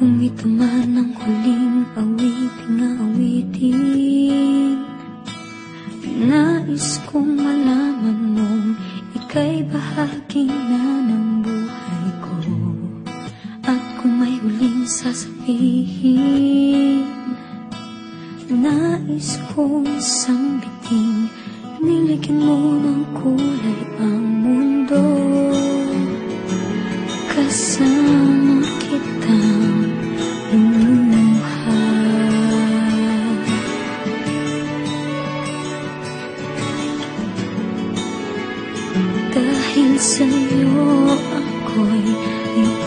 Kung ito man ang huling awiting na awitin Nais kong malaman mong ika'y bahagi na ng buhay ko. At kung may huling sasabihin Nais kong sambiting Niligyan mo ng kulay ang mundo. Kasama sa'yo ako'y may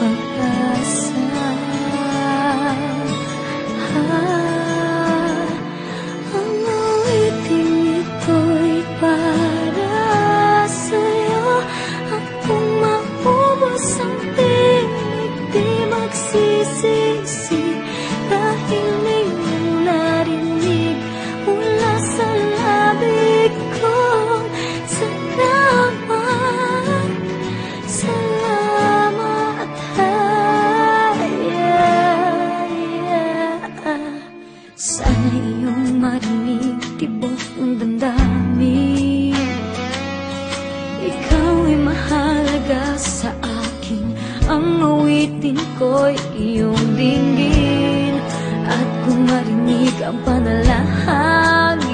awitin ko'y iyong dinggin At kung marinig ang panalangin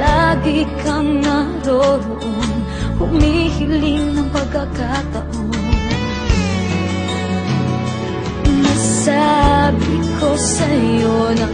Lagi kang naroroon Humihiling ng pagkakataon. Nasabi ko sa'yo na